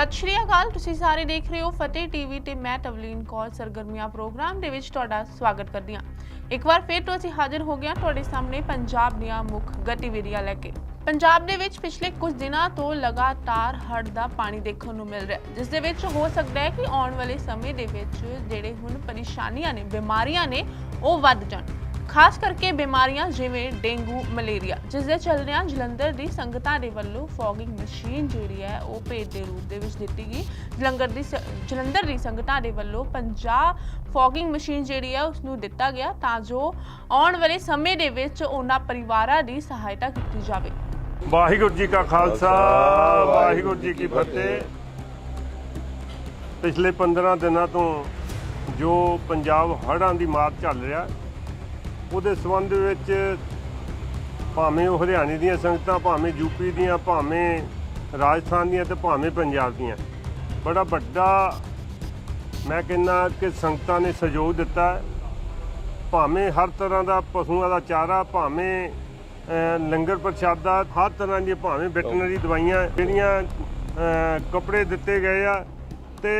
ਸਤਿ ਸ਼੍ਰੀ ਅਕਾਲ ਤੁਸੀਂ ਸਾਰੇ ਦੇਖ ਰਹੇ ਹੋ ਫਤਿਹ ਟੀਵੀ ਤੇ ਮੈਂ ਤਵਲੀਨ ਕੌਰ ਸਰਗਰਮੀਆਂ ਪ੍ਰੋਗਰਾਮ ਦੇ ਵਿੱਚ ਤੁਹਾਡਾ ਸਵਾਗਤ ਕਰਦੀ ਹਾਂ। ਇੱਕ ਵਾਰ ਫਿਰ ਤੋਂ ਅਸੀਂ ਹਾਜ਼ਰ ਹੋ ਗਏ ਹਾਂ ਤੁਹਾਡੇ ਸਾਹਮਣੇ ਪੰਜਾਬ ਦੀਆਂ ਮੁੱਖ ਗਤੀਵਿਧੀਆਂ ਲੈ ਕੇ। ਪੰਜਾਬ ਦੇ ਵਿੱਚ ਪਿਛਲੇ ਕੁਝ ਦਿਨਾਂ ਤੋਂ ਲਗਾਤਾਰ ਹੜ੍ਹ ਦਾ ਪਾਣੀ ਦੇਖਣ ਨੂੰ ਮਿਲ ਰਿਹਾ ਹੈ, ਜਿਸ ਦੇ ਵਿੱਚ ਹੋ ਸਕਦਾ ਹੈ ਕਿ ਆਉਣ ਵਾਲੇ ਸਮੇਂ ਦੇ ਵਿੱਚ ਜਿਹੜੇ ਹੁਣ ਪਰੇਸ਼ਾਨੀਆਂ ਨੇ ਬਿਮਾਰੀਆਂ ਨੇ ਉਹ ਵੱਧ ਜਾਣ। ਖਾਸ ਕਰਕੇ ਬਿਮਾਰੀਆਂ ਜਿਵੇਂ ਡੇਂਗੂ ਮਲੇਰੀਆ ਜਿਸ ਦੇ ਚੱਲਦਿਆਂ ਜਲੰਧਰ ਦੀ ਸੰਗਤਾਂ ਦੇ ਵੱਲੋਂ ਫੌਗਿੰਗ ਮਸ਼ੀਨ ਜਿਹੜੀ ਹੈ ਉਹ ਭੇਟ ਦੇ ਰੂਪ ਦੇ ਵਿੱਚ ਦਿੱਤੀ ਗਈ। ਜਲੰਧਰ ਦੀ ਜਲੰਧਰ ਦੀ ਸੰਗਤਾਂ ਦੇ ਵੱਲੋਂ 50 ਫੌਗਿੰਗ ਮਸ਼ੀਨ ਜਿਹੜੀ ਹੈ ਉਸ ਨੂੰ ਦਿੱਤਾ ਗਿਆ ਤਾਂ ਜੋ ਆਉਣ ਵਾਲੇ ਸਮੇਂ ਦੇ ਵਿੱਚ ਉਹਨਾਂ ਪਰਿਵਾਰਾਂ ਦੀ ਸਹਾਇਤਾ ਕੀਤੀ ਜਾਵੇ। ਵਾਹਿਗੁਰੂ ਜੀ ਕਾ ਖਾਲਸਾ ਵਾਹਿਗੁਰੂ ਜੀ ਕੀ ਫਤਿਹ। ਪਿਛਲੇ 15 ਦਿਨਾਂ ਤੋਂ ਜੋ ਪੰਜਾਬ ਹੜ੍ਹਾਂ ਦੀ ਮਾਰ ਚੱਲ ਰਿਹਾ ਉਹਦੇ ਸੰਬੰਧ ਵਿੱਚ ਭਾਵੇਂ ਉਹ ਹਰਿਆਣੇ ਦੀਆਂ ਸੰਗਤਾਂ, ਭਾਵੇਂ ਯੂਪੀ ਦੀਆਂ, ਭਾਵੇਂ ਰਾਜਸਥਾਨ ਦੀਆਂ ਤੇ ਭਾਵੇਂ ਪੰਜਾਬ ਦੀਆਂ। ਬੜਾ ਵੱਡਾ ਮੈਂ ਕਹਿੰਦਾ ਕਿ ਸੰਗਤਾਂ ਨੇ ਸਹਿਯੋਗ ਦਿੱਤਾ। ਭਾਵੇਂ ਹਰ ਤਰ੍ਹਾਂ ਦਾ ਪਸ਼ੂਆਂ ਦਾ ਚਾਰਾ, ਭਾਵੇਂ ਲੰਗਰ ਪ੍ਰਸ਼ਾਦਾ, ਹਰ ਤਰ੍ਹਾਂ ਦੀਆਂ ਭਾਵੇਂ ਵੈਟਰਨਰੀ ਦਵਾਈਆਂ ਜਿਹੜੀਆਂ ਕੱਪੜੇ ਦਿੱਤੇ ਗਏ ਆ ਤੇ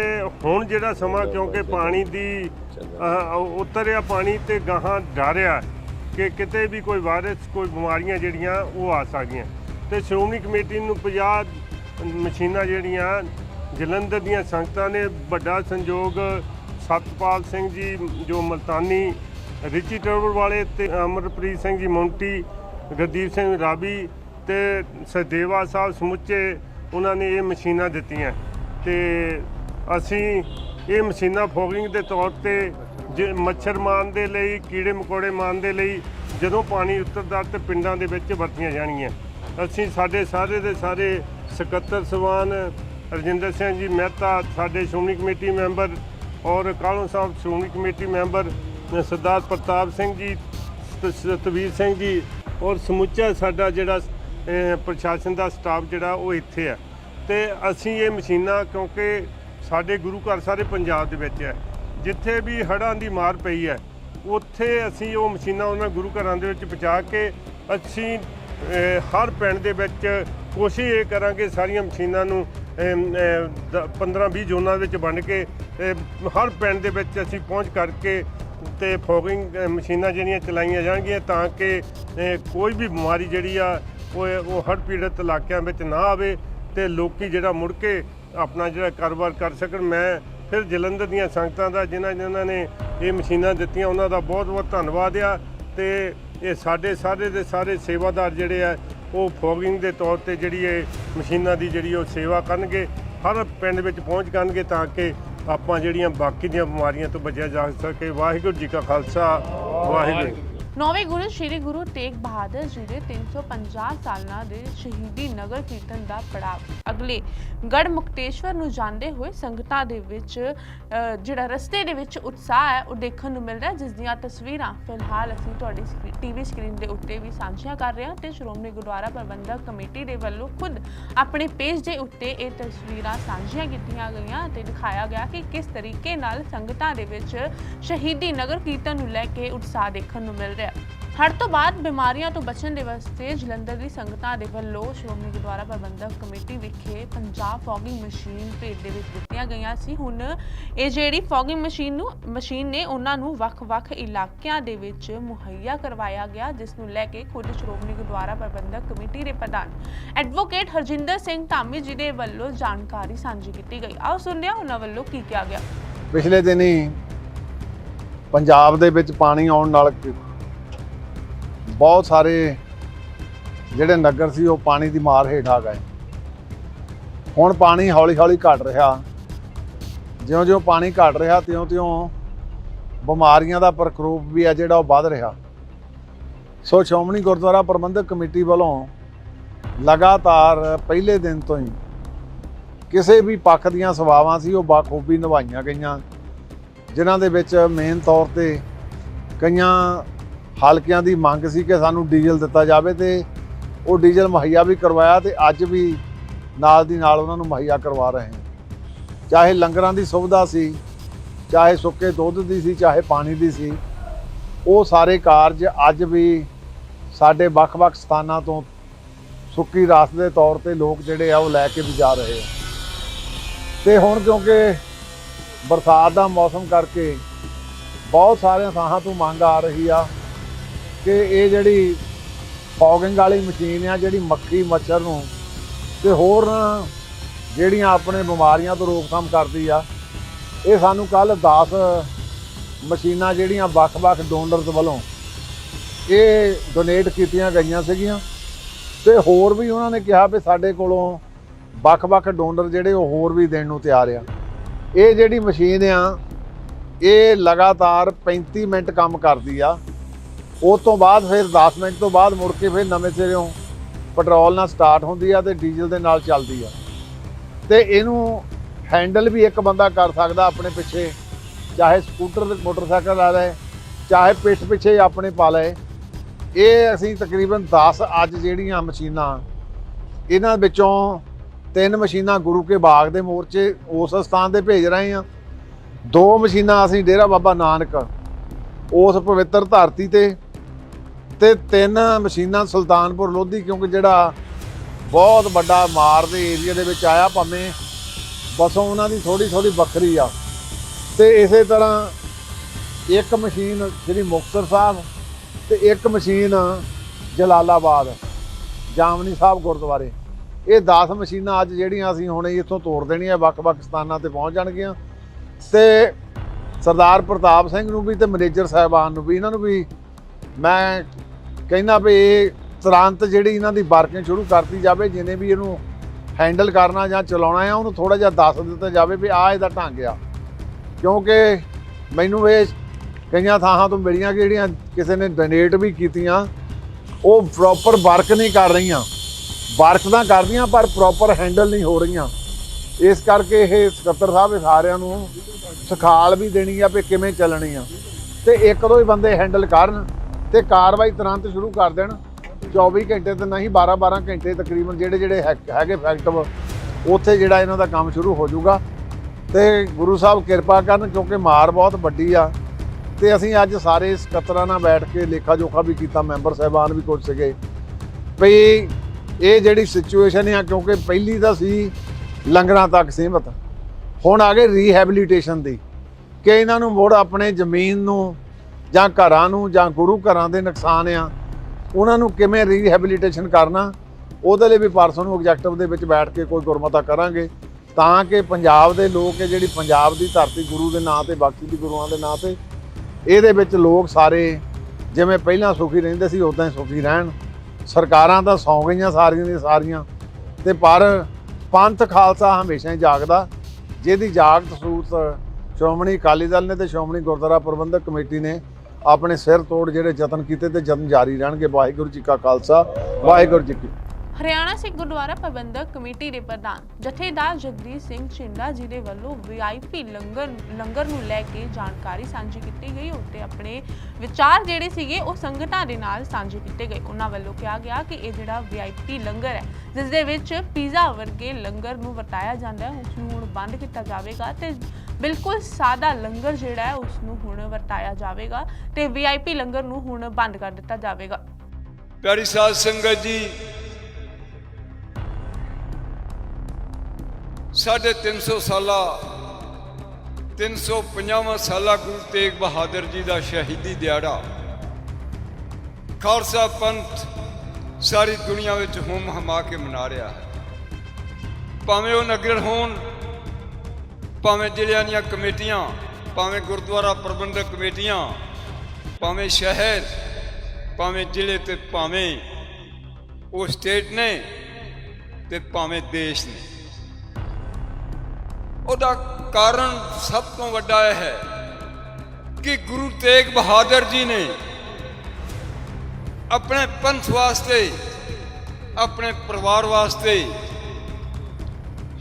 ਹੁਣ ਜਿਹੜਾ ਸਮਾਂ ਕਿਉਂਕਿ ਪਾਣੀ ਦੀ ਉਤਰਿਆ ਪਾਣੀ ਤੇ ਗਾਹਾਂ ਡਾਰਿਆ, ਕਿ ਕਿਤੇ ਵੀ ਕੋਈ ਵਾਇਰਸ, ਕੋਈ ਬਿਮਾਰੀਆਂ ਜਿਹੜੀਆਂ ਉਹ ਆ ਸਕਦੀਆਂ। ਤੇ ਸ਼੍ਰੋਮਣੀ ਕਮੇਟੀ ਨੂੰ 50 ਮਸ਼ੀਨਾਂ ਜਿਹੜੀਆਂ, ਜਲੰਧਰ ਦੀਆਂ ਸੰਗਤਾਂ ਨੇ, ਵੱਡਾ ਸੰਯੋਗ ਸਤਪਾਲ ਸਿੰਘ ਜੀ, ਜੋ ਮਲਤਾਨੀ, ਰਿਚੀ ਟਰਬਲ ਵਾਲੇ ਤੇ ਅਮਰਪ੍ਰੀਤ ਸਿੰਘ ਜੀ, ਮੌਂਟੀ, ਗੁਰਦੀਪ ਸਿੰਘ ਰਾਬੀ ਤੇ ਸਦੇਵਾ ਸਾਹਿਬ ਸਮੁੱਚੇ, ਉਹਨਾਂ ਨੇ ਇਹ ਮਸ਼ੀਨਾਂ ਦਿੱਤੀਆਂ। ਤੇ ਅਸੀਂ ਇਹ ਮਸ਼ੀਨਾਂ ਫੋਗਿੰਗ ਦੇ ਤੌਰ ਤੇ ਜੇ ਮੱਛਰ ਮਾਰਨ ਦੇ ਲਈ, ਕੀੜੇ ਮਕੌੜੇ ਮਾਰਨ ਦੇ ਲਈ ਜਦੋਂ ਪਾਣੀ ਉਤਰਦਾ ਤੇ ਪਿੰਡਾਂ ਦੇ ਵਿੱਚ ਵਰਤੀਆਂ ਜਾਣਗੀਆਂ। ਅਸੀਂ ਸਾਡੇ ਸਾਰੇ ਦੇ ਸਾਰੇ ਸਕੱਤਰ ਸਵਾਨ ਰਜਿੰਦਰ ਸਿੰਘ ਜੀ ਮਹਿਤਾ, ਸਾਡੇ ਸ਼੍ਰੋਮਣੀ ਕਮੇਟੀ ਮੈਂਬਰ ਔਰ ਕਾਲੋਂ ਸਾਹਿਬ ਸ਼੍ਰੋਮਣੀ ਕਮੇਟੀ ਮੈਂਬਰ ਸਰਦਾਰ ਪ੍ਰਤਾਪ ਸਿੰਘ ਜੀ ਤ- ਸਤਵੀਰ ਸਿੰਘ ਜੀ ਔਰ ਸਮੁੱਚਾ ਸਾਡਾ ਜਿਹੜਾ ਪ੍ਰਸ਼ਾਸਨ ਦਾ ਸਟਾਫ ਜਿਹੜਾ ਉਹ ਇੱਥੇ ਆ ਤੇ ਅਸੀਂ ਇਹ ਮਸ਼ੀਨਾਂ ਕਿਉਂਕਿ ਸਾਡੇ ਗੁਰੂ ਘਰ ਸਾਰੇ ਪੰਜਾਬ ਦੇ ਵਿੱਚ ਹੈ। ਜਿੱਥੇ ਵੀ ਹੜ੍ਹਾਂ ਦੀ ਮਾਰ ਪਈ ਹੈ, ਉੱਥੇ ਅਸੀਂ ਉਹ ਮਸ਼ੀਨਾਂ ਉਹਨਾਂ ਗੁਰੂ ਘਰਾਂ ਦੇ ਵਿੱਚ ਪਹੁੰਚਾ ਕੇ ਅਸੀਂ ਹਰ ਪਿੰਡ ਦੇ ਵਿੱਚ ਕੋਸ਼ਿਸ਼ ਇਹ ਕਰਾਂਗੇ ਸਾਰੀਆਂ ਮਸ਼ੀਨਾਂ ਨੂੰ 15-20 ਜ਼ੋਨਾਂ ਵਿੱਚ ਵੰਡ ਕੇ ਹਰ ਪਿੰਡ ਦੇ ਵਿੱਚ ਅਸੀਂ ਪਹੁੰਚ ਕਰਕੇ ਤੇ ਫੋਗਿੰਗ ਮਸ਼ੀਨਾਂ ਜਿਹੜੀਆਂ ਚਲਾਈਆਂ ਜਾਣਗੀਆਂ ਤਾਂ ਕਿ ਕੋਈ ਵੀ ਬਿਮਾਰੀ ਜਿਹੜੀ ਆ, ਉਹ ਉਹ ਹੜ੍ਹ ਪੀੜਤ ਇਲਾਕਿਆਂ ਵਿੱਚ ਨਾ ਆਵੇ ਤੇ ਲੋਕੀ ਜਿਹੜਾ ਮੁੜ ਕੇ ਆਪਣਾ ਜਿਹੜਾ ਕਾਰੋਬਾਰ ਕਰ ਸਕਣ, ਮੈਂ ਫਿਰ ਜਲੰਧਰ ਦੀਆਂ ਸੰਗਤਾਂ ਦਾ, ਜਿਨ੍ਹਾਂ ਜਿਨ੍ਹਾਂ ਨੇ ਇਹ ਮਸ਼ੀਨਾਂ ਦਿੱਤੀਆਂ, ਉਹਨਾਂ ਦਾ ਬਹੁਤ ਬਹੁਤ ਧੰਨਵਾਦ ਆ। ਤੇ ਇਹ ਸਾਡੇ ਸਾਰੇ ਦੇ ਸਾਰੇ ਸੇਵਾਦਾਰ ਜਿਹੜੇ ਆ, ਉਹ ਫੋਗਿੰਗ ਦੇ ਤੌਰ ਤੇ ਜਿਹੜੀ ਇਹ ਮਸ਼ੀਨਾਂ ਦੀ ਜਿਹੜੀ ਉਹ ਸੇਵਾ ਕਰਨਗੇ, ਹਰ ਪਿੰਡ ਵਿੱਚ ਪਹੁੰਚ ਕਰਨਗੇ ਤਾਂ ਕਿ ਆਪਾਂ ਜਿਹੜੀਆਂ ਬਾਕੀ ਦੀਆਂ ਬਿਮਾਰੀਆਂ ਤੋਂ ਬਚਿਆ ਜਾ ਸਕੇ। ਵਾਹਿਗੁਰੂ ਜੀ ਕਾ ਖਾਲਸਾ, ਵਾਹਿਗੁਰੂ। ਨੌਵੇਂ ਗੁਰੂ ਸ੍ਰੀ ਗੁਰੂ ਤੇਗ ਬਹਾਦਰ ਜੀ ਦੇ 350 ਸਾਲਾਂ ਦੇ ਸ਼ਹੀਦੀ ਨਗਰ ਕੀਰਤਨ ਦਾ ਪੜਾਅ। ਅਗਲੇ ਗੜ ਮੁਕਤੇਸ਼ਵਰ ਨੂੰ ਜਾਂਦੇ ਹੋਏ ਸੰਗਤਾਂ ਦੇ ਵਿੱਚ ਜਿਹੜਾ ਰਸਤੇ ਦੇ ਵਿੱਚ ਉਤਸ਼ਾਹ ਹੈ, ਉਹ ਦੇਖਣ ਨੂੰ ਮਿਲ ਰਿਹਾ ਜਿਸ ਦੀਆਂ ਤਸਵੀਰਾਂ ਫਿਲਹਾਲ ਅਸੀਂ ਤੁਹਾਡੀ ਟੀਵੀ ਸਕਰੀਨ ਦੇ ਉੱਤੇ ਵੀ ਸਾਂਝੀਆਂ ਕਰ ਰਹੇ ਹਾਂ ਤੇ ਸ਼੍ਰੋਮਣੀ ਗੁਰਦੁਆਰਾ ਪ੍ਰਬੰਧਕ ਕਮੇਟੀ ਦੇ ਵੱਲੋਂ ਖੁਦ ਆਪਣੇ ਪੇਜ ਦੇ ਉੱਤੇ ਇਹ ਤਸਵੀਰਾਂ ਸਾਂਝੀਆਂ ਕੀਤੀਆਂ ਗਈਆਂ ਤੇ ਦਿਖਾਇਆ ਗਿਆ ਕਿ ਕਿਸ ਤਰੀਕੇ ਨਾਲ ਸੰਗਤਾਂ ਦੇ ਵਿੱਚ ਸ਼ਹੀਦੀ ਨਗਰ ਕੀਰਤਨ ਨੂੰ ਲੈ ਕੇ ਉਤਸ਼ਾਹ ਦੇਖਣ ਨੂੰ ਮਿਲ ਰਿਹਾ। ਹੜ੍ਹ ਤੋਂ ਬਾਅਦ ਬਿਮਾਰੀਆਂ ਤੋਂ ਬਚਣ ਦੇ ਵਾਸਤੇ ਜਲੰਧਰ ਦੀ ਸੰਗਤਾਂ ਦੇ ਵੱਲੋਂ ਸ਼੍ਰੋਮਣੀ ਗੁਰਦੁਆਰਾ ਪ੍ਰਬੰਧਕ ਕਮੇਟੀ ਵਿਖੇ ਪੰਜਾਬ ਫੌਗਿੰਗ ਮਸ਼ੀਨ ਭੇਟ ਦੇ ਵਿੱਚ ਦਿੱਤੀਆਂ ਗਈਆਂ ਸੀ। ਹੁਣ ਇਹ ਜਿਹੜੀ ਫੌਗਿੰਗ ਮਸ਼ੀਨ ਨੂੰ, ਮਸ਼ੀਨ ਨੇ ਉਹਨਾਂ ਨੂੰ ਵੱਖ-ਵੱਖ ਇਲਾਕਿਆਂ ਦੇ ਵਿੱਚ ਮੁਹੱਈਆ ਕਰਵਾਇਆ ਗਿਆ, ਜਿਸ ਨੂੰ ਲੈ ਕੇ ਖੁਦ ਸ਼੍ਰੋਮਣੀ ਗੁਰਦੁਆਰਾ ਪ੍ਰਬੰਧਕ ਕਮੇਟੀ ਦੇ ਪ੍ਰਧਾਨ ਐਡਵੋਕੇਟ ਹਰਜਿੰਦਰ ਸਿੰਘ ਧਾਮੀ ਜੀ ਦੇ ਵੱਲੋਂ ਜਾਣਕਾਰੀ ਸਾਂਝੀ ਕੀਤੀ ਗਈ। ਆਓ ਸੁਣਦੇ ਹਾਂ ਉਹਨਾਂ ਵੱਲੋਂ ਕੀ ਕਿਹਾ ਗਿਆ। ਪਿਛਲੇ ਦਿਨੀ ਪੰਜਾਬ ਦੇ ਵਿੱਚ ਪਾਣੀ ਆਉਣ ਨਾਲ ਬਹੁਤ ਸਾਰੇ ਜਿਹੜੇ ਨਗਰ ਸੀ, ਉਹ ਪਾਣੀ ਦੀ ਮਾਰ ਹੇਠ ਆ ਗਏ। ਹੁਣ ਪਾਣੀ ਹੌਲੀ-ਹੌਲੀ ਘਟ ਰਿਹਾ। ਜਿਉਂ-ਜਿਉਂ ਪਾਣੀ ਘਟ ਰਿਹਾ, ਤਿਉਂ-ਤਿਉਂ ਬਿਮਾਰੀਆਂ ਦਾ ਪ੍ਰਕੋਪ ਵੀ ਆ ਜਿਹੜਾ ਉਹ ਵੱਧ ਰਿਹਾ। ਸੋ ਸ਼੍ਰੋਮਣੀ ਗੁਰਦੁਆਰਾ ਪ੍ਰਬੰਧਕ ਕਮੇਟੀ ਵੱਲੋਂ ਲਗਾਤਾਰ ਪਹਿਲੇ ਦਿਨ ਤੋਂ ਹੀ ਕਿਸੇ ਵੀ ਪੱਖ ਦੀਆਂ ਸਵਾਵਾਂ ਸੀ, ਉਹ ਬਾਖੂਬੀ ਨਿਭਾਈਆਂ ਗਈਆਂ, ਜਿਨ੍ਹਾਂ ਦੇ ਵਿੱਚ ਮੇਨ ਤੌਰ ਤੇ ਕਈਆਂ ਹਲਕਿਆਂ ਦੀ ਮੰਗ ਸੀ ਕਿ ਸਾਨੂੰ ਡੀਜ਼ਲ ਦਿੱਤਾ ਜਾਵੇ ਤੇ ਉਹ ਡੀਜ਼ਲ ਮੁਹੱਈਆ ਵੀ ਕਰਵਾਇਆ ਤੇ ਅੱਜ ਵੀ ਨਾਲ ਦੀ ਨਾਲ ਉਹਨਾਂ ਨੂੰ ਮੁਹੱਈਆ ਕਰਵਾ ਰਹੇ ਹਾਂ। ਚਾਹੇ ਲੰਗਰਾਂ ਦੀ ਸੁਵਿਧਾ ਸੀ, ਚਾਹੇ ਸੁੱਕੇ ਦੁੱਧ ਦੀ ਸੀ, ਚਾਹੇ ਪਾਣੀ ਦੀ ਸੀ, ਉਹ ਸਾਰੇ ਕਾਰਜ ਅੱਜ ਵੀ ਸਾਡੇ ਵੱਖ-ਵੱਖ ਸਥਾਨਾਂ ਤੋਂ ਸੁੱਕੀ ਰਾਸ ਦੇ ਤੌਰ ਤੇ ਲੋਕ ਜਿਹੜੇ ਆ ਉਹ ਲੈ ਕੇ ਵੀ ਜਾ ਰਹੇ ਆ। ਤੇ ਹੁਣ ਕਿਉਂਕਿ ਬਰਸਾਤ ਦਾ ਮੌਸਮ ਕਰਕੇ ਬਹੁਤ ਸਾਰੀਆਂ ਥਾਵਾਂ ਤੋਂ ਮੰਗ ਆ ਰਹੀ ਆ ਕਿ ਇਹ ਜਿਹੜੀ ਫੌਗਿੰਗ ਵਾਲੀ ਮਸ਼ੀਨ ਆ, ਜਿਹੜੀ ਮੱਖੀ ਮੱਛਰ ਨੂੰ ਤੇ ਹੋਰ ਜਿਹੜੀਆਂ ਆਪਣੇ ਬਿਮਾਰੀਆਂ ਤੋਂ ਰੋਕਥਾਮ ਕਰਦੀ ਆ, ਇਹ ਸਾਨੂੰ ਕੱਲ 10 ਮਸ਼ੀਨਾਂ ਜਿਹੜੀਆਂ ਵੱਖ-ਵੱਖ ਡੋਨਰਸ ਵੱਲੋਂ ਇਹ ਡੋਨੇਟ ਕੀਤੀਆਂ ਗਈਆਂ ਸੀਗੀਆਂ। ਤੇ ਹੋਰ ਵੀ ਉਹਨਾਂ ਨੇ ਕਿਹਾ ਵੀ ਸਾਡੇ ਕੋਲੋਂ ਵੱਖ-ਵੱਖ ਡੋਨਰ ਜਿਹੜੇ ਉਹ ਹੋਰ ਵੀ ਦੇਣ ਨੂੰ ਤਿਆਰ ਆ। ਇਹ ਜਿਹੜੀ ਮਸ਼ੀਨ ਆ, ਇਹ ਲਗਾਤਾਰ 35 ਮਿੰਟ ਕੰਮ ਕਰਦੀ ਆ। ਉਸ ਤੋਂ ਬਾਅਦ ਫਿਰ 10 ਮਿੰਟ ਤੋਂ ਬਾਅਦ ਮੁੜ ਕੇ ਫਿਰ ਨਵੇਂ ਸਿਰਿਓਂ ਪੈਟਰੋਲ ਨਾਲ ਸਟਾਰਟ ਹੁੰਦੀ ਆ ਤੇ ਡੀਜ਼ਲ ਦੇ ਨਾਲ ਚੱਲਦੀ ਆ। ਤੇ ਇਹਨੂੰ ਹੈਂਡਲ ਵੀ ਇੱਕ ਬੰਦਾ ਕਰ ਸਕਦਾ ਆਪਣੇ ਪਿੱਛੇ, ਚਾਹੇ ਸਕੂਟਰ ਤੇ ਮੋਟਰਸਾਈਕਲ ਲਾ ਲਏ, ਚਾਹੇ ਪਿੱਠ ਪਿੱਛੇ ਆਪਣੇ ਪਾ ਲਏ। ਇਹ ਅਸੀਂ ਤਕਰੀਬਨ 10 ਅੱਜ ਜਿਹੜੀਆਂ ਮਸ਼ੀਨਾਂ, ਇਹਨਾਂ ਵਿੱਚੋਂ ਤਿੰਨ ਮਸ਼ੀਨਾਂ ਗੁਰੂ ਕੇ ਬਾਗ ਦੇ ਮੋਰਚੇ ਉਸ ਸਥਾਨ ਤੇ ਭੇਜ ਰਹੇ ਹਾਂ। ਦੋ ਮਸ਼ੀਨਾਂ ਅਸੀਂ ਡੇਰਾ ਬਾਬਾ ਨਾਨਕ, ਉਸ ਪਵਿੱਤਰ ਧਰਤੀ ਤੇ ਤੇ ਤਿੰਨ ਮਸ਼ੀਨਾਂ ਸੁਲਤਾਨਪੁਰ ਲੋਧੀ, ਕਿਉਂਕਿ ਜਿਹੜਾ ਬਹੁਤ ਵੱਡਾ ਮਾਰ ਦੇ ਏਰੀਆ ਦੇ ਵਿੱਚ ਆਇਆ ਭਾਵੇਂ ਬਸੋਂ ਉਹਨਾਂ ਦੀ ਥੋੜੀ ਥੋੜੀ ਵੱਖਰੀ ਆ। ਤੇ ਇਸੇ ਤਰ੍ਹਾਂ ਇੱਕ ਮਸ਼ੀਨ ਜਿਹੜੀ ਮੁਕਤਸਰ ਸਾਹਿਬ ਤੇ ਇੱਕ ਮਸ਼ੀਨ ਜਲਾਲਾਬਾਦ, ਜਾਮਨੀ ਸਾਹਿਬ ਗੁਰਦੁਆਰੇ। ਇਹ 10 ਮਸ਼ੀਨਾਂ ਅੱਜ ਜਿਹੜੀਆਂ ਅਸੀਂ ਹੁਣੇ ਇੱਥੋਂ ਤੋੜ ਦੇਣੀਆਂ, ਵੱਖ-ਵੱਖ ਸਥਾਨਾਂ ਤੇ ਪਹੁੰਚ ਜਾਣਗੀਆਂ। ਤੇ ਸਰਦਾਰ ਪ੍ਰਤਾਪ ਸਿੰਘ ਨੂੰ ਵੀ ਤੇ ਮੈਨੇਜਰ ਸਾਹਿਬਾਨ ਨੂੰ ਵੀ, ਇਹਨਾਂ ਨੂੰ ਵੀ ਮੈਂ ਕਹਿੰਦਾ ਵੀ ਇਹ ਤੁਰੰਤ ਜਿਹੜੀ ਇਹਨਾਂ ਦੀ ਵਰਕਿੰਗ ਸ਼ੁਰੂ ਕਰਤੀ ਜਾਵੇ ਜਿਹਨੇ ਵੀ ਇਹਨੂੰ ਹੈਂਡਲ ਕਰਨਾ ਜਾਂ ਚਲਾਉਣਾ ਆ, ਉਹਨੂੰ ਥੋੜਾ ਜਿਹਾ ਦੱਸ ਦਿੱਤਾ ਜਾਵੇ ਵੀ ਆਹ ਇਹਦਾ ਢੰਗ ਆ। ਕਿਉਂਕਿ ਮੈਨੂੰ ਇਹ ਕਈਆਂ ਥਾਵਾਂ ਤੋਂ ਮਿਲੀਆਂ ਕਿ ਜਿਹੜੀਆਂ ਕਿਸੇ ਨੇ ਡੋਨੇਟ ਵੀ ਕੀਤੀਆਂ, ਉਹ ਪ੍ਰੋਪਰ ਵਰਕ ਨਹੀਂ ਕਰ ਰਹੀਆਂ। ਵਰਕ ਤਾਂ ਕਰਦੀਆਂ ਪਰ ਪ੍ਰੋਪਰ ਹੈਂਡਲ ਨਹੀਂ ਹੋ ਰਹੀਆਂ। ਇਸ ਕਰਕੇ ਇਹ ਸਕੱਤਰ ਸਾਹਿਬ ਇਹ ਸਾਰਿਆਂ ਨੂੰ ਸਿਖਾਲ ਵੀ ਦੇਣੀ ਆ ਵੀ ਕਿਵੇਂ ਚੱਲਣੀ ਆ। ਤੇ ਇੱਕ ਦੋ ਹੀ ਬੰਦੇ ਹੈਂਡਲ ਕਰਨ। ਤੇ ਕਾਰਵਾਈ ਤੁਰੰਤ ਸ਼ੁਰੂ ਕਰ ਦੇਣ। 24 ਘੰਟੇ ਤੇ ਨਹੀਂ 12 12 ਘੰਟੇ ਤਕਰੀਬਨ ਜਿਹੜੇ ਜਿਹੜੇ ਹੈ- ਹੈਗੇ ਫੈਕਟਿਵ ਉੱਥੇ ਜਿਹੜਾ ਇਹਨਾਂ ਦਾ ਕੰਮ ਸ਼ੁਰੂ ਹੋ ਜਾਊਗਾ। ਤੇ ਗੁਰੂ ਸਾਹਿਬ ਕਿਰਪਾ ਕਰਨ ਕਿਉਂਕਿ ਮਾਰ ਬਹੁਤ ਵੱਡੀ ਆ। ਤੇ ਅਸੀਂ ਅੱਜ ਸਾਰੇ ਸਕੱਤਰਾਂ ਨਾਲ ਬੈਠ ਕੇ ਲੇਖਾ ਜੋਖਾ ਵੀ ਕੀਤਾ, ਮੈਂਬਰ ਸਾਹਿਬਾਨ ਵੀ ਕੁਝ ਸੀਗੇ। ਵੀ ਇਹ ਜਿਹੜੀ ਸਿਚੁਏਸ਼ਨ ਆ, ਕਿਉਂਕਿ ਪਹਿਲੀ ਤਾਂ ਸੀ ਲੰਗਰਾਂ ਤੱਕ ਸੀਮਤ। ਹੁਣ ਆ ਗਏ ਰੀਹੈਬਿਲਿਟੇਸ਼ਨ ਦੀ। ਕਿ ਇਹਨਾਂ ਨੂੰ ਮੁੜ ਆਪਣੇ ਜ਼ਮੀਨ ਨੂੰ ਜਾਂ ਘਰਾਂ ਨੂੰ ਜਾਂ ਗੁਰੂ ਘਰਾਂ ਦੇ ਨੁਕਸਾਨ ਆ, ਉਹਨਾਂ ਨੂੰ ਕਿਵੇਂ ਰੀਹੈਬਿਲਿਟੇਸ਼ਨ ਕਰਨਾ, ਉਹਦੇ ਲਈ ਵੀ ਪਰਸੋਂ ਨੂੰ ਆਬਜੈਕਟਿਵ ਦੇ ਵਿੱਚ ਬੈਠ ਕੇ ਕੋਈ ਗੁਰਮਤਾ ਕਰਾਂਗੇ, ਤਾਂ ਕਿ ਪੰਜਾਬ ਦੇ ਲੋਕ ਇਹ ਜਿਹੜੀ ਪੰਜਾਬ ਦੀ ਧਰਤੀ ਗੁਰੂ ਦੇ ਨਾਂ ਤੇ, ਬਾਕੀ ਦੀ ਗੁਰੂਆਂ ਦੇ ਨਾਂ ਤੇ, ਇਹਦੇ ਵਿੱਚ ਲੋਕ ਸਾਰੇ ਜਿਵੇਂ ਪਹਿਲਾਂ ਸੁਖੀ ਰਹਿੰਦੇ ਸੀ ਉਦਾਂ ਹੀ ਸੁਖੀ ਰਹਿਣ। ਸਰਕਾਰਾਂ ਤਾਂ ਸੌਂ ਗਈਆਂ ਸਾਰੀਆਂ ਦੀਆਂ ਸਾਰੀਆਂ, ਤੇ ਪਰ ਪੰਥ ਖਾਲਸਾ ਹਮੇਸ਼ਾ ਹੀ ਜਾਗਦਾ। ਜਿਹਦੀ ਜਾਗਤ ਸੂਰਤ ਸ਼੍ਰੋਮਣੀ ਅਕਾਲੀ ਦਲ ਨੇ ਤੇ ਸ਼੍ਰੋਮਣੀ ਗੁਰਦੁਆਰਾ ਪ੍ਰਬੰਧਕ ਕਮੇਟੀ ਨੇ ਆਪਣੇ ਸਿਰ ਤੋੜ ਜਿਹੜੇ ਯਤਨ ਕੀਤੇ ਤੇ ਯਤਨ ਜਾਰੀ ਰਹਿਣਗੇ। ਵਾਹਿਗੁਰੂ ਜੀ ਕਾ ਖਾਲਸਾ, ਵਾਹਿਗੁਰੂ ਜੀ ਕੀ ਹਰਿਆਣਾ ਸਿੱਖ ਗੁਰਦੁਆਰਾ ਪ੍ਰਬੰਧਕ ਕਮੇਟੀ ਦੇ ਪ੍ਰਧਾਨ ਜਥੇਦਾਰ ਜਗਦੀਸ਼ ਸਿੰਘ ਚਿੰਦਾ ਜੀ ਦੇ ਵੱਲੋਂ ਵੀਆਈਪੀ ਲੰਗਰ ਲੰਗਰ ਨੂੰ ਲੈ ਕੇ ਜਾਣਕਾਰੀ ਸਾਂਝੀ ਕੀਤੀ ਗਈ। ਉੱਤੇ ਆਪਣੇ ਵਿਚਾਰ ਜਿਹੜੇ ਸੀਗੇ, ਉਹ ਸੰਗਤਾਂ ਦੇ ਨਾਲ ਸਾਂਝੇ ਕੀਤੇ ਗਏ। ਉਹਨਾਂ ਵੱਲੋਂ ਕਿਹਾ ਗਿਆ ਕਿ ਇਹ ਜਿਹੜਾ ਵੀਆਈਪੀ ਲੰਗਰ ਹੈ, ਜਿਸ ਦੇ ਵਿੱਚ ਪੀਜ਼ਾ ਵਰਗੇ ਲੰਗਰ ਨੂੰ ਵਰਤਾਇਆ ਜਾਂਦਾ ਹੈ ਉਸ ਨੂੰ ਹੁਣ ਬੰਦ ਕੀਤਾ ਜਾਵੇਗਾ ਤੇ ਬਿਲਕੁਲ ਸਾਦਾ ਲੰਗਰ ਜਿਹੜਾ ਹੈ ਉਸ ਨੂੰ ਹੁਣ ਵਰਤਾਇਆ ਜਾਵੇਗਾ ਤੇ ਵੀਆਈਪੀ ਲੰਗਰ ਨੂੰ ਹੁਣ ਬੰਦ ਕਰ ਦਿੱਤਾ ਜਾਵੇਗਾ। ਪਿਆਰੀ ਸਾਧ ਸੰਗਤ ਜੀ, ਸਾਢੇ 300 ਸਾਲਾ 350 ਸਾਲਾ ਗੁਰੂ ਤੇਗ ਬਹਾਦਰ ਜੀ ਦਾ ਸ਼ਹੀਦੀ ਦਿਹਾੜਾ। ਖਾਲਸਾ ਪੰਥ ਸਾਰੀ ਦੁਨੀਆ ਵਿੱਚ ਹੁਮ ਹਮਾ ਕੇ ਮਨਾ ਰਿਹਾ ਹੈ। ਭਾਵੇਂ ਉਹ ਨਗਰ ਹੋਣ ਭਾਵੇਂ ਜ਼ਿਲ੍ਹਿਆਂ ਦੀਆਂ ਕਮੇਟੀਆਂ, ਭਾਵੇਂ ਗੁਰਦੁਆਰਾ ਪ੍ਰਬੰਧਕ ਕਮੇਟੀਆਂ, ਭਾਵੇਂ ਸ਼ਹਿਰ, ਭਾਵੇਂ ਜ਼ਿਲ੍ਹੇ ਤੇ ਭਾਵੇਂ ਉਹ ਸਟੇਟ ਨੇ ਤੇ ਭਾਵੇਂ ਦੇਸ਼ ਨੇ। ਉਹਦਾ ਕਾਰਨ ਸਭ ਤੋਂ ਵੱਡਾ ਇਹ ਹੈ ਕਿ ਗੁਰੂ ਤੇਗ ਬਹਾਦਰ ਜੀ ਨੇ ਆਪਣੇ ਪੰਥ ਵਾਸਤੇ, ਆਪਣੇ ਪਰਿਵਾਰ ਵਾਸਤੇ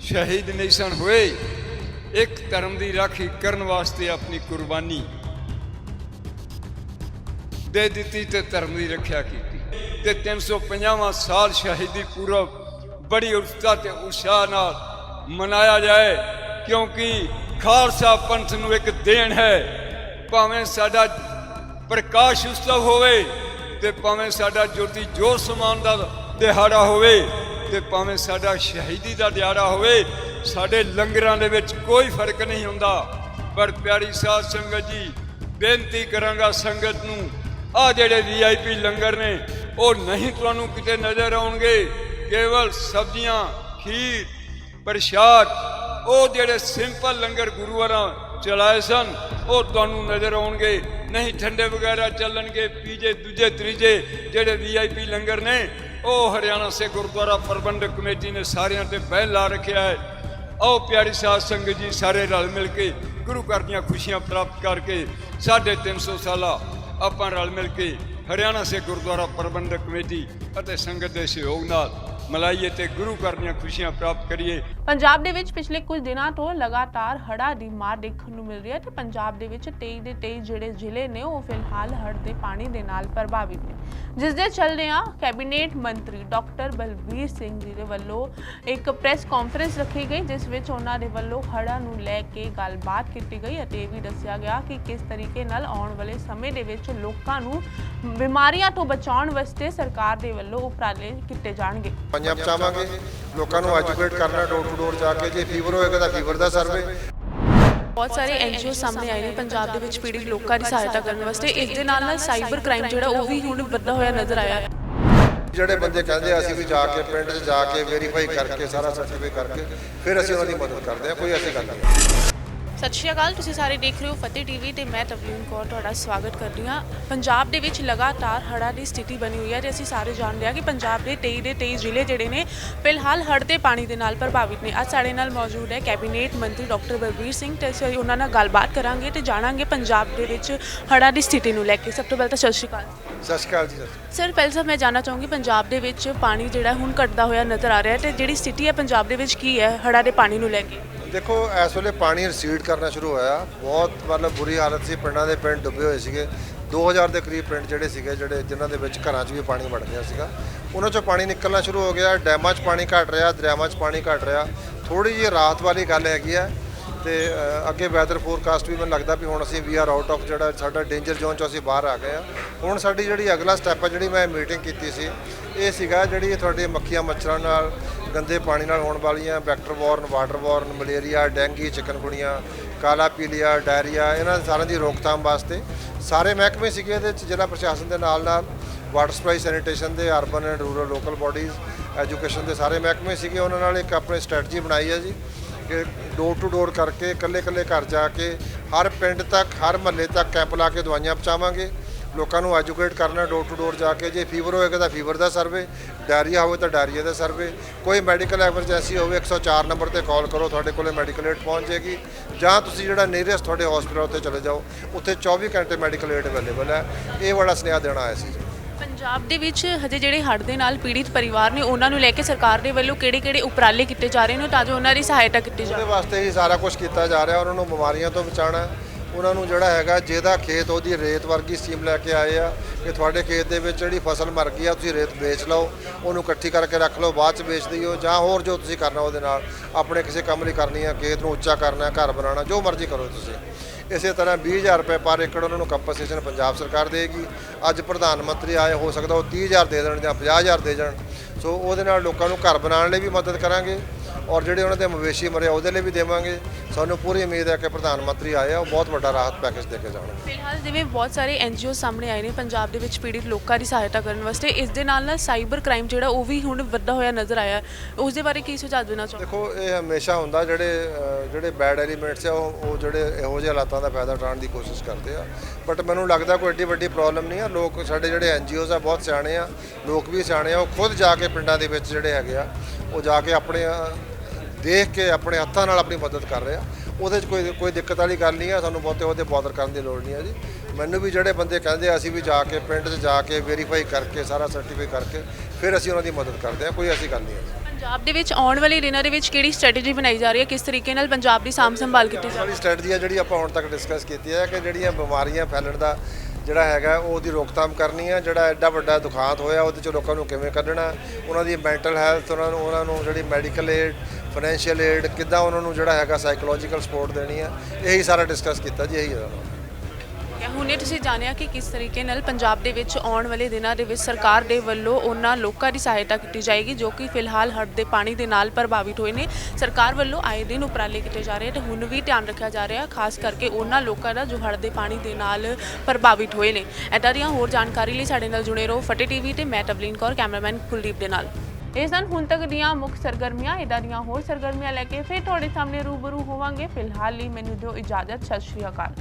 ਸ਼ਹੀਦ ਨਹੀਂ ਸਨ ਹੋਏ। ਇੱਕ ਧਰਮ ਦੀ ਰਾਖੀ ਕਰਨ ਵਾਸਤੇ ਆਪਣੀ ਕੁਰਬਾਨੀ ਦੇ ਦਿੱਤੀ ਤੇ ਧਰਮ ਦੀ ਰੱਖਿਆ ਕੀਤੀ। ਤੇ 350ਵਾਂ ਸਾਲ ਸ਼ਹੀਦੀ ਪੁਰਬ ਬੜੀ ਉਤਸ਼ਾਹ ਤੇ ਉਤਸ਼ਾਹ ਨਾਲ ਮਨਾਇਆ ਜਾਏ, ਕਿਉਂਕਿ ਖਾਲਸਾ ਪੰਥ ਨੂੰ ਇੱਕ ਦੇਣ ਹੈ। ਭਾਵੇਂ ਸਾਡਾ ਪ੍ਰਕਾਸ਼ ਉਤਸਵ ਹੋਵੇ ਤੇ ਭਾਵੇਂ ਸਾਡਾ ਜੋਤੀ ਜੋਤ ਸਮਾਨ ਦਾ ਦਿਹਾੜਾ ਹੋਵੇ ਤੇ ਭਾਵੇਂ ਸਾਡਾ ਸ਼ਹੀਦੀ ਦਾ ਦਿਹਾੜਾ ਹੋਵੇ ਸਾਡੇ ਲੰਗਰਾਂ ਦੇ ਵਿੱਚ ਕੋਈ ਫ਼ਰਕ ਨਹੀਂ ਹੁੰਦਾ। ਪਰ ਪਿਆਰੀ ਸਾਧ ਸੰਗਤ ਜੀ, ਬੇਨਤੀ ਕਰਾਂਗਾ ਸੰਗਤ ਨੂੰ, ਆ ਜਿਹੜੇ ਵੀਆਈਪੀ ਲੰਗਰ ਨੇ, ਉਹ ਨਹੀਂ ਤੁਹਾਨੂੰ ਕਿਤੇ ਨਜ਼ਰ ਆਉਣਗੇ। ਕੇਵਲ ਸਬਜ਼ੀਆਂ, ਖੀਰ, ਪ੍ਰਸ਼ਾਦ, ਉਹ ਜਿਹੜੇ ਸਿੰਪਲ ਲੰਗਰ ਗੁਰੂਆਂ ਚਲਾਏ ਸਨ, ਉਹ ਤੁਹਾਨੂੰ ਨਜ਼ਰ ਆਉਣਗੇ। ਨਹੀਂ ਠੰਡੇ ਵਗੈਰਾ ਚੱਲਣਗੇ, ਪੀਜੇ, ਦੂਜੇ, ਤੀਜੇ ਜਿਹੜੇ ਵੀਆਈਪੀ ਲੰਗਰ ਨੇ, ਉਹ ਹਰਿਆਣਾ ਸੇ ਗੁਰਦੁਆਰਾ ਪ੍ਰਬੰਧਕ ਕਮੇਟੀ ਨੇ ਸਾਰਿਆਂ ਤੇ ਬੈਨ ਲਾ ਰੱਖਿਆ ਹੈ। ਆਓ ਪਿਆਰੀ ਸਾਧ ਸੰਗਤ ਜੀ, ਸਾਰੇ ਰਲ ਮਿਲ ਕੇ ਗੁਰੂ ਘਰ ਦੀਆਂ ਖੁਸ਼ੀਆਂ ਪ੍ਰਾਪਤ ਕਰਕੇ ਸਾਢੇ ਤਿੰਨ ਸੌ ਸਾਲਾ ਆਪਾਂ ਰਲ ਮਿਲ ਕੇ ਹਰਿਆਣਾ ਸੇ ਗੁਰਦੁਆਰਾ ਪ੍ਰਬੰਧਕ ਕਮੇਟੀ ਅਤੇ ਸੰਗਤ ਦੇ ਸਹਿਯੋਗ ਨਾਲ ਮਲਾਈਏ ਤੇ ਗੁਰੂ ਘਰ ਦੀਆਂ ਖੁਸ਼ੀਆਂ ਪ੍ਰਾਪਤ ਕਰੀਏ। ਪੰਜਾਬ ਦੇ ਵਿੱਚ ਪਿਛਲੇ ਕੁਝ ਦਿਨਾਂ ਤੋਂ ਲਗਾਤਾਰ ਹੜ੍ਹਾਂ ਦੀ ਮਾਰ ਦੇਖਣ ਨੂੰ ਮਿਲ ਰਹੀ ਹੈ ਤੇ ਪੰਜਾਬ ਦੇ ਵਿੱਚ 23 ਦੇ 23 ਜਿਹੜੇ ਜ਼ਿਲ੍ਹੇ ਨੇ, ਉਹ ਫਿਲਹਾਲ ਹੜ੍ਹ ਦੇ ਪਾਣੀ ਦੇ ਨਾਲ ਪ੍ਰਭਾਵਿਤ ਨੇ। ਜਿਸ ਦੇ ਚੱਲਦਿਆਂ ਕੈਬਨਿਟ ਮੰਤਰੀ ਡਾਕਟਰ ਬਲਬੀਰ ਸਿੰਘ ਜੀ ਦੇ ਵੱਲੋਂ ਇੱਕ ਪ੍ਰੈਸ ਕਾਨਫਰੰਸ ਰੱਖੀ ਗਈ, ਜਿਸ ਵਿੱਚ ਉਹਨਾਂ ਦੇ ਵੱਲੋਂ ਹੜ੍ਹਾਂ ਨੂੰ ਲੈ ਕੇ ਗੱਲਬਾਤ ਕੀਤੀ ਗਈ ਅਤੇ ਇਹ ਵੀ ਦੱਸਿਆ ਗਿਆ ਕਿ ਕਿਸ ਤਰੀਕੇ ਨਾਲ ਆਉਣ ਵਾਲੇ ਸਮੇਂ ਦੇ ਵਿੱਚ ਲੋਕਾਂ ਨੂੰ ਬਿਮਾਰੀਆਂ ਤੋਂ ਬਚਾਉਣ ਵਾਸਤੇ ਸਰਕਾਰ ਦੇ ਵੱਲੋਂ ਉਪਰਾਲੇ ਕੀਤੇ ਜਾਣਗੇ। ਪੰਜਾਬ ਚਾਹਾਂਗੇ ਲੋਕਾਂ ਨੂੰ ਐਜੂਕੇਟ ਕਰਨਾ ਡੋਰ ਟੂ ਡੋਰ ਜਾ ਕੇ ਜੇ ਫੀਵਰ ਹੋਏਗਾ ਤਾਂ ਫੀਵਰ ਦਾ ਸਰਵੇ ਬਹੁਤ ਸਾਰੇ ਐਨਜੀਓ ਸਾਹਮਣੇ ਆਏ ਨੇ ਪੰਜਾਬ ਦੇ ਵਿੱਚ ਪੀੜਿਤ ਲੋਕਾਂ ਦੀ ਸਹਾਇਤਾ ਕਰਨ ਵਾਸਤੇ। ਇਸ ਦੇ ਨਾਲ ਨਾਲ ਸਾਈਬਰ ਕ੍ਰਾਈਮ ਜਿਹੜਾ ਉਹ ਵੀ ਹੁਣ ਵੱਧਦਾ ਹੋਇਆ ਨਜ਼ਰ ਆਇਆ। ਜਿਹੜੇ ਬੰਦੇ ਕਹਿੰਦੇ ਆ ਅਸੀਂ ਵੀ ਜਾ ਕੇ ਪਿੰਡ 'ਚ ਜਾ ਕੇ ਵੈਰੀਫਾਈ ਕਰਕੇ ਸਾਰਾ ਸਰਟੀਫਾਈ ਕਰਕੇ ਫਿਰ ਅਸੀਂ ਉਹਨਾਂ ਦੀ ਮਦਦ ਕਰਦੇ ਹਾਂ ਕੋਈ ਐਸੀ ਗੱਲ ਨਹੀਂ। ਸਤਿ ਸ਼੍ਰੀ ਅਕਾਲ ਤੁਸੀਂ ਸਾਰੇ ਦੇਖ ਰਹੇ ਹੋ ਫਤਿਹ ਟੀਵੀ ਤੇ ਮੈਂ ਤਵਲੀਨ ਕੌਰ ਤੁਹਾਡਾ ਸਵਾਗਤ ਕਰਦੀ ਹਾਂ। ਪੰਜਾਬ ਦੇ ਵਿੱਚ ਲਗਾਤਾਰ ਹੜ੍ਹਾਂ ਦੀ ਸਥਿਤੀ ਬਣੀ ਹੋਈ ਹੈ ਤੇ ਅਸੀਂ ਸਾਰੇ ਜਾਣਦੇ ਹਾਂ ਕਿ ਪੰਜਾਬ ਦੇ 23 ਦੇ 23 ਜ਼ਿਲ੍ਹੇ ਜਿਹੜੇ ਨੇ ਫਿਲਹਾਲ ਹੜ੍ਹ ਤੇ ਪਾਣੀ ਦੇ ਨਾਲ ਪ੍ਰਭਾਵਿਤ ਨੇ। ਅੱਜ ਸਾਡੇ ਨਾਲ ਮੌਜੂਦ ਹੈ ਕੈਬਨਿਟ ਮੰਤਰੀ ਡਾਕਟਰ ਬਲਬੀਰ ਸਿੰਘ ਤੇ ਅਸੀਂ ਉਹਨਾਂ ਨਾਲ ਗੱਲਬਾਤ ਕਰਾਂਗੇ ਤੇ ਜਾਣਾਂਗੇ ਪੰਜਾਬ ਦੇ ਵਿੱਚ ਹੜ੍ਹਾਂ ਦੀ ਸਥਿਤੀ ਨੂੰ ਲੈ ਕੇ। ਸਭ ਤੋਂ ਪਹਿਲਾਂ ਤਾਂ ਸਤਿ ਸ਼੍ਰੀ ਅਕਾਲ। ਸਤਿ ਸ਼੍ਰੀ ਅਕਾਲ ਜੀ ਸ਼੍ਰੀ ਪਹਿਲਾਂ ਤਾਂ ਮੈਂ ਜਾਣਨਾ ਚਾਹੂੰਗੀ ਪੰਜਾਬ ਦੇ ਵਿੱਚ ਪਾਣੀ ਜਿਹੜਾ ਹੁਣ ਘਟਦਾ ਹੋਇਆ ਨਜ਼ਰ ਆ ਰਿਹਾ ਹੈ ਤੇ ਜਿਹੜੀ ਸਥਿਤੀ ਹੈ ਪੰਜਾਬ ਦੇ ਵਿੱਚ ਕੀ ਹੈ ਹੜ੍ਹਾਂ ਦੇ ਪਾਣੀ ਨੂੰ ਲੈ ਕੇ। ਦੇਖੋ, ਇਸ ਵੇਲੇ ਪਾਣੀ ਰਿਸੀਡ ਕਰਨਾ ਸ਼ੁਰੂ ਹੋਇਆ। ਬਹੁਤ ਮਤਲਬ ਬੁਰੀ ਹਾਲਤ ਸੀ। ਪਿੰਡਾਂ ਦੇ ਪਿੰਡ ਡੁੱਬੇ ਹੋਏ ਸੀਗੇ। 2000 ਦੇ ਕਰੀਬ ਪਿੰਡ ਜਿਹੜੇ ਸੀਗੇ, ਜਿਹੜੇ ਜਿਨ੍ਹਾਂ ਦੇ ਵਿੱਚ ਘਰਾਂ 'ਚ ਵੀ ਪਾਣੀ ਵੜ ਗਿਆ ਸੀਗਾ। ਉਹਨਾਂ 'ਚੋਂ ਪਾਣੀ ਨਿਕਲਣਾ ਸ਼ੁਰੂ ਹੋ ਗਿਆ। ਡੈਮਾਂ 'ਚ ਪਾਣੀ ਘਟ ਰਿਹਾ, ਦਰਿਆਵਾਂ 'ਚ ਪਾਣੀ ਘਟ ਰਿਹਾ। ਥੋੜੀ ਜਿਹੀ ਰਾਹਤ ਵਾਲੀ ਗੱਲ ਹੈਗੀ ਆ ਤੇ ਅੱਗੇ ਵੈਦਰ ਫੋਰਕਾਸਟ ਵੀ ਮੈਨੂੰ ਲੱਗਦਾ ਵੀ ਹੁਣ ਅਸੀਂ ਵੀ ਆਰ ਆਊਟ ਆਫ ਜਿਹੜਾ ਸਾਡਾ ਡੇਂਜਰ ਜ਼ੋਨ ਚੋਂ ਅਸੀਂ ਬਾਹਰ ਆ ਗਏ ਆ ਹੁਣ ਸਾਡੀ ਜਿਹੜੀ ਅਗਲਾ ਸਟੈਪ ਹੈ, ਜਿਹੜੀ ਮੈਂ ਮੀਟਿੰਗ ਕੀਤੀ ਸੀ ਇਹ ਸੀਗਾ ਜਿਹੜੀ ਤੁਹਾਡੇ ਮੱਖੀਆਂ ਮੱਛਰਾਂ ਨਾਲ, ਗੰਦੇ ਪਾਣੀ ਨਾਲ ਹੋਣ ਵਾਲੀਆਂ vector borne water borne malaria dengue chikungunya ਕਾਲਾ ਪੀਲੀਆ ਡਾਇਰੀਆ ਇਹਨਾਂ ਸਾਰਿਆਂ ਦੀ ਰੋਕਥਾਮ ਵਾਸਤੇ ਸਾਰੇ ਮਹਿਕਮੇ ਸੀਗੇ ਇਹਦੇ ਵਿੱਚ ਜ਼ਿਲ੍ਹਾ ਪ੍ਰਸ਼ਾਸਨ ਦੇ ਨਾਲ ਨਾਲ ਵਾਟਰ ਸਪਲਾਈ ਸੈਨੀਟੇਸ਼ਨ ਦੇ urban and rural local bodies education ਦੇ ਸਾਰੇ ਮਹਿਕਮੇ ਸੀਗੇ, ਉਹਨਾਂ ਨਾਲ ਇੱਕ ਆਪਣੇ ਸਟ੍ਰੈਟਜੀ ਬਣਾਈ ਹੈ ਜੀ, ਕਿ ਡੋਰ ਟੂ ਡੋਰ ਕਰਕੇ, ਇਕੱਲੇ ਇਕੱਲੇ ਘਰ ਜਾ ਕੇ, ਹਰ ਪਿੰਡ ਤੱਕ, ਹਰ ਮਹੱਲੇ ਤੱਕ ਕੈਂਪ ਲਾ ਕੇ ਦਵਾਈਆਂ ਪਹੁੰਚਾਵਾਂਗੇ। ਲੋਕਾਂ ਨੂੰ ਐਜੂਕੇਟ ਕਰਨਾ ਡੋਰ ਟੂ ਡੋਰ ਜਾ ਕੇ ਜੇ ਫੀਵਰ ਹੋਏਗਾ ਤਾਂ ਫੀਵਰ ਦਾ ਸਰਵੇ ਡਾਇਰੀਆ ਹੋਵੇ ਤਾਂ ਡਾਇਰੀਆ ਦਾ ਸਰਵੇ ਕੋਈ ਮੈਡੀਕਲ ਐਮਰਜੈਂਸੀ ਹੋਵੇ 104 ਨੰਬਰ ਤੇ ਕਾਲ ਕਰੋ ਤੁਹਾਡੇ ਕੋਲੇ ਮੈਡੀਕਲ ਏਡ ਪਹੁੰਚ ਜਾਏਗੀ। ਜਾਂ ਤੁਸੀਂ ਜਿਹੜਾ ਨੀਅਰੈਸਟ ਤੁਹਾਡੇ ਹਸਪੀਟਲ ਉੱਤੇ ਚਲੇ ਜਾਓ ਉੱਥੇ 24 ਘੰਟੇ ਮੈਡੀਕਲ ਏਡ ਅਵੇਲੇਬਲ ਹੈ। ਇਹ ਬੜਾ ਸੁਨੇਹਾ ਦੇਣਾ ਆਇਆ ਸੀ। ਪੰਜਾਬ ਦੇ ਵਿੱਚ ਹਜੇ ਜਿਹੜੇ ਹੜ੍ਹ ਦੇ ਨਾਲ ਪੀੜਿਤ ਪਰਿਵਾਰ ਨੇ ਉਹਨਾਂ ਨੂੰ ਲੈ ਕੇ ਸਰਕਾਰ ਦੇ ਵੱਲੋਂ ਕਿਹੜੇ-ਕਿਹੜੇ ਉਪਰਾਲੇ ਕੀਤੇ ਜਾ ਰਹੇ ਨੇ ਤਾਂ ਜੋ ਉਹਨਾਂ ਦੀ ਸਹਾਇਤਾ ਕੀਤੀ ਉਹਦੇ ਜਾਵੇ ਵਾਸਤੇ ਹੀ ਸਾਰਾ ਕੁਝ ਕੀਤਾ ਜਾ ਰਿਹਾ ਉਹਨਾਂ ਨੂੰ ਬਿਮਾਰੀਆਂ ਤੋਂ ਬਚਾਉਣਾ ਉਹਨਾਂ ਨੂੰ ਜਿਹੜਾ ਹੈਗਾ ਜਿਹਦਾ ਖੇਤ ਉਹਦੀ ਰੇਤ ਵਰਗੀ ਸਕੀਮ ਲੈ ਕੇ ਆਏ ਆ ਕਿ ਤੁਹਾਡੇ ਖੇਤ ਦੇ ਵਿੱਚ ਜਿਹੜੀ ਫਸਲ ਮਰ ਗਈ ਆ, ਤੁਸੀਂ ਰੇਤ ਵੇਚ ਲਓ, ਉਹਨੂੰ ਇਕੱਠੀ ਕਰਕੇ ਰੱਖ ਲਓ, ਬਾਅਦ ਚ ਵੇਚ ਦਿਓ ਜਾਂ ਹੋਰ ਜੋ ਤੁਸੀਂ ਕਰਨਾ ਉਹਦੇ ਨਾਲ, ਆਪਣੇ ਕਿਸੇ ਕੰਮ ਲਈ ਕਰਨੀ ਆ, ਖੇਤ ਨੂੰ ਉੱਚਾ ਕਰਨਾ, ਘਰ ਬਣਾਉਣਾ, ਜੋ ਮਰਜ਼ੀ ਕਰੋ ਤੁਸੀਂ। ਇਸੇ ਤਰ੍ਹਾਂ 20000 ਰੁਪਏ ਪਰ ਏਕੜ ਉਹਨਾਂ ਨੂੰ ਕੰਪਨਸੇਸ਼ਨ ਪੰਜਾਬ ਸਰਕਾਰ ਦੇਗੀ। ਅੱਜ ਪ੍ਰਧਾਨ ਮੰਤਰੀ ਆਏ, ਹੋ ਸਕਦਾ ਉਹ 30000 ਦੇ ਦੇਣ ਜਾਂ 50000 ਦੇ ਜਾਣ। ਸੋ ਉਹਦੇ ਨਾਲ ਲੋਕਾਂ ਨੂੰ ਘਰ ਬਣਾਉਣ ਲਈ ਵੀ ਮਦਦ ਕਰਾਂਗੇ। ਔਰ ਜਿਹੜੇ ਉਹਨਾਂ ਦੇ ਮਵੇਸ਼ੀ ਮਰੇ ਉਹਦੇ ਲਈ ਵੀ ਦੇਵਾਂਗੇ। ਸਾਨੂੰ ਪੂਰੀ ਉਮੀਦ ਹੈ ਕਿ ਪ੍ਰਧਾਨ ਮੰਤਰੀ ਆਏ ਆ ਉਹ ਬਹੁਤ ਵੱਡਾ ਰਾਹਤ ਪੈਕੇਜ ਦੇ ਕੇ ਜਾਣਗੇ। ਫਿਲਹਾਲ ਜਿਵੇਂ ਬਹੁਤ ਸਾਰੇ ਐਨਜੀਓ ਸਾਹਮਣੇ ਆਏ ਨੇ ਪੰਜਾਬ ਦੇ ਵਿੱਚ ਪੀੜਿਤ ਲੋਕਾਂ ਦੀ ਸਹਾਇਤਾ ਕਰਨ ਵਾਸਤੇ ਇਸ ਦੇ ਨਾਲ ਨਾਲ ਸਾਈਬਰ ਕ੍ਰਾਈਮ ਜਿਹੜਾ ਉਹ ਵੀ ਹੁਣ ਵੱਧਦਾ ਹੋਇਆ ਨਜ਼ਰ ਆਇਆ। ਉਸ ਦੇ ਬਾਰੇ ਕੀ ਸੁਝਾਅ ਦੇਣਾ ਚਾਹੋਗੇ? ਦੇਖੋ ਇਹ ਹਮੇਸ਼ਾ ਹੁੰਦਾ ਜਿਹੜੇ ਜਿਹੜੇ ਬੈਡ ਐਲੀਮੈਂਟਸ ਆ ਉਹ ਜਿਹੜੇ ਇਹੋ ਜਿਹੇ ਹਾਲਾਤਾਂ ਦਾ ਫਾਇਦਾ ਉਠਾਉਣ ਦੀ ਕੋਸ਼ਿਸ਼ ਕਰਦੇ ਆ। ਬਟ ਮੈਨੂੰ ਲੱਗਦਾ ਕੋਈ ਏਡੀ ਵੱਡੀ ਪ੍ਰੋਬਲਮ ਨਹੀਂ ਆ। ਲੋਕ ਸਾਡੇ ਜਿਹੜੇ ਐਨਜੀਓਜ਼ ਆ ਬਹੁਤ ਸਿਆਣੇ ਆ। ਲੋਕ ਵੀ ਸਿਆਣੇ ਆ। ਉਹ ਖੁਦ ਜਾ ਕੇ ਪਿੰਡਾਂ ਦੇ ਵਿੱਚ ਜਿਹੜੇ ਹੈਗੇ ਆ ਉਹ ਜਾ ਕੇ ਆਪਣੇ ਦੇਖ ਕੇ ਆਪਣੇ ਹੱਥਾਂ ਨਾਲ ਆਪਣੀ ਮਦਦ ਕਰ ਰਹੇ। ਆ ਉਹਦੇ 'ਚ ਕੋਈ ਕੋਈ ਦਿੱਕਤ ਵਾਲੀ ਗੱਲ ਨਹੀਂ ਆ ਸਾਨੂੰ ਬਹੁਤੇ ਉਹਦੇ ਬਾਦਰ ਕਰਨ ਦੀ ਲੋੜ ਨਹੀਂ ਆ ਜੀ। ਮੈਨੂੰ ਵੀ ਜਿਹੜੇ ਬੰਦੇ ਕਹਿੰਦੇ ਅਸੀਂ ਵੀ ਜਾ ਕੇ ਪਿੰਡ 'ਚ ਜਾ ਕੇ ਵੈਰੀਫਾਈ ਕਰਕੇ ਸਾਰਾ ਸਰਟੀਫਾਈ ਕਰਕੇ ਫਿਰ ਅਸੀਂ ਉਹਨਾਂ ਦੀ ਮਦਦ ਕਰਦੇ ਆ ਕੋਈ ਐਸੀ ਗੱਲ ਨਹੀਂ ਹੈ ਪੰਜਾਬ ਦੇ ਵਿੱਚ ਆਉਣ ਵਾਲੇ ਦਿਨਾਂ ਦੇ ਵਿੱਚ ਕਿਹੜੀ ਸਟ੍ਰੈਟਜੀ ਬਣਾਈ ਜਾ ਰਹੀ ਹੈ? ਕਿਸ ਤਰੀਕੇ ਨਾਲ ਪੰਜਾਬ ਦੀ ਸਾਂਭ ਸੰਭਾਲ ਕੀਤੀ ਜਾ ਰਹੀ ਸਾਡੀ ਸਟ੍ਰੈਟਜੀ ਆ ਜਿਹੜੀ ਆਪਾਂ ਹੁਣ ਤੱਕ ਡਿਸਕਸ ਕੀਤੀ ਹੈ ਕਿ ਜਿਹੜੀਆਂ ਬਿਮਾਰੀਆਂ ਫੈਲਣ ਦਾ ਜਿਹੜਾ ਹੈਗਾ ਉਹਦੀ ਰੋਕਥਾਮ ਕਰਨੀ ਆ, ਜਿਹੜਾ ਐਡਾ ਵੱਡਾ ਦੁਖਾਂਤ ਹੋਇਆ ਉਹਦੇ ਚ ਲੋਕਾਂ ਨੂੰ ਕਿਵੇਂ ਕੱਢਣਾ, ਉਹਨਾਂ ਦੀ ਮੈਂਟਲ ਹੈਲਥ ਉਹਨਾਂ ਨੂੰ ਉਹਨਾਂ ਨੂੰ ਜਿਹੜੀ ਮੈਡੀਕਲ ਏਡ ਫਾਈਨੈਂਸ਼ੀਅਲ ਏਡ ਕਿੱਦਾਂ ਉਹਨਾਂ ਨੂੰ ਜਿਹੜਾ ਹੈਗਾ ਸਾਈਕੋਲੋਜੀਕਲ ਸਪੋਰਟ ਦੇਣੀ ਆ, ਇਹੀ ਸਾਰਾ ਡਿਸਕਸ ਕੀਤਾ ਜੀ, ਇਹੀ ਹੈ ਹੈ। ਹੁਣੇ ਤੁਸੀਂ ਜਾਣਿਆ ਕਿ ਕਿਸ ਤਰੀਕੇ ਨਾਲ ਪੰਜਾਬ ਦੇ ਵਿੱਚ ਆਉਣ ਵਾਲੇ ਦਿਨਾਂ ਦੇ ਵਿੱਚ ਸਰਕਾਰ ਦੇ ਵੱਲੋਂ ਉਹਨਾਂ ਲੋਕਾਂ ਦੀ ਸਹਾਇਤਾ ਕੀਤੀ ਜਾਏਗੀ, ਜੋ ਕਿ ਫਿਲਹਾਲ ਹੜ੍ਹ ਦੇ ਪਾਣੀ ਦੇ ਨਾਲ ਪ੍ਰਭਾਵਿਤ ਹੋਏ ਨੇ। ਸਰਕਾਰ ਵੱਲੋਂ ਆਏ ਦਿਨ ਉਪਰਾਲੇ ਕੀਤੇ ਜਾ ਰਹੇ ਤੇ ਹੁਣ ਵੀ ਧਿਆਨ ਰੱਖਿਆ ਜਾ ਰਿਹਾ, ਖਾਸ ਕਰਕੇ ਉਹਨਾਂ ਲੋਕਾਂ ਦਾ ਜੋ ਹੜ੍ਹ ਦੇ ਪਾਣੀ ਦੇ ਨਾਲ ਪ੍ਰਭਾਵਿਤ ਹੋਏ ਨੇ। ਇਦਾਂ ਦੀਆਂ ਹੋਰ ਜਾਣਕਾਰੀ ਲਈ ਸਾਡੇ ਨਾਲ ਜੁੜੇ ਰਹੋ ਫਤਿਹ ਟੀਵੀ ਤੇ ਮੈਂ ਤਵਲੀਨ ਕੌਰ, ਕੈਮਰਾਮੈਨ ਕੁਲਦੀਪ ਦੇ ਨਾਲ। ਇਹ ਸਨ ਹੁਣ ਤੱਕ ਦੀਆਂ ਮੁੱਖ ਸਰਗਰਮੀਆਂ ਇਦਾਂ ਦੀਆਂ ਹੋਰ ਸਰਗਰਮੀਆਂ ਲੈ ਕੇ ਫਿਰ ਤੁਹਾਡੇ ਸਾਹਮਣੇ ਰੂਬਰੂ ਹੋਵਾਂਗੇ। ਫਿਲਹਾਲ ਲਈ ਮੈਨੂੰ ਦਿਓ ਇਜਾਜ਼ਤ, ਸਤਿ ਸ਼੍ਰੀ ਅਕਾਲ।